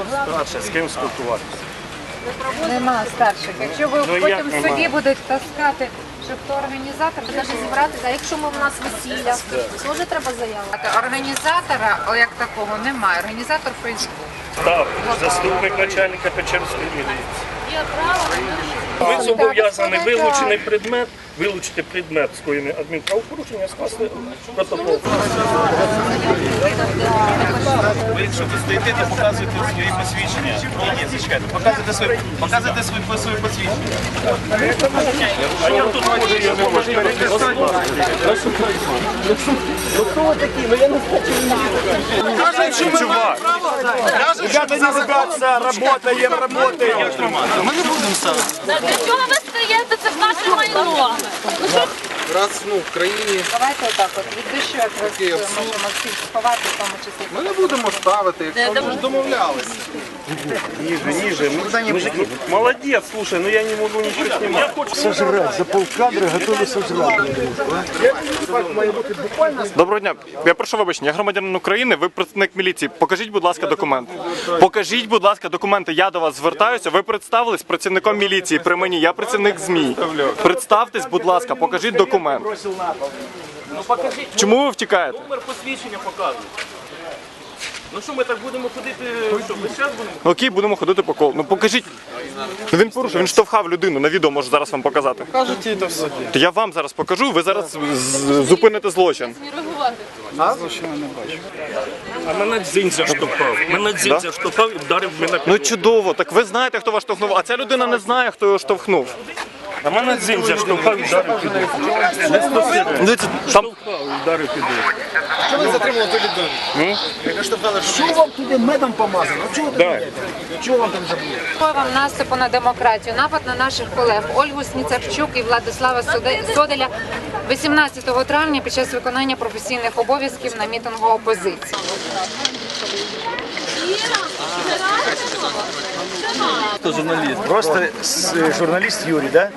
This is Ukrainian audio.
хто старше, з ким спілкуватися. Нема старших. Якщо ви Ну, потім в нема? суді будуть таскати, що хто організатор, Навіть зібратися, а якщо ми в нас весілля, теж треба заяву. організатора, о, як такого, немає. Організатор Фейсбук. Так, заступник начальника Печерської міліції. Ви зобов'язані вилучений предмет, вилучити предмет скоєний адмінправопорушення, скласти протокол. Ви якщо тут стоїте, то показуєте свої посвідчення. Ні, ні, зачекайте, показуйте свої, показуйте свої, свої посвідчення. А я тут можу я не можу Чувак, Ребята, не ругаться, работаем, работаем. Ми не будемо ставити. Для чого ви стоїте? Це ж наше майно. Раз ну, в країні Давайте отак от від якраз абсурд. можемо всіх сховати, в тому числі. ми не будемо ставити, якщо ми ж домовлялися. Ниже, ниже. Мужики, молодец, слушай, ну я не могу ничего снимать. Сожрать, за полкадра готовы сожрать. Доброго дня. Я прошу вибачення, я громадянин України, ви представник міліції. Покажіть, будь ласка, документи. Покажіть, будь ласка, документи. Я до вас звертаюся. Ви представились працівником міліції при мені. Я працівник ЗМІ. Представтесь, будь ласка, покажіть документ. Ну покажіть, Чому ви втікаєте? номер посвідчення показує. Ну що ми так будемо ходити, що ми зараз будемо? Окей, будемо ходити по колу. Ну покажіть. Ну, Він порушив, він штовхав людину. На відео можу зараз вам показати. Кажуть, це в суді. То я вам зараз покажу, ви зараз з- зупините злочин. А мене дзінця штовхав. Мене дзінця штовхав і вдарив мене. Ну чудово, так ви знаєте, хто вас штовхнув, а ця людина не знає, хто його штовхнув. А мене дзінця штовхав і вдарив під Дивіться, там Штовхав і вдарив під. Що ви затримали ту людину? Яка штовхала, що вам туди медом помазано? Чого ви Да. Чого вам там забули? Вам наступу на демократію, напад на наших колег Ольгу Сніцарчук і Владислава Соде- Соделя 18 травня під час виконання професійних обов'язків на мітингу опозиції. Просто с- журналист Юрий, да?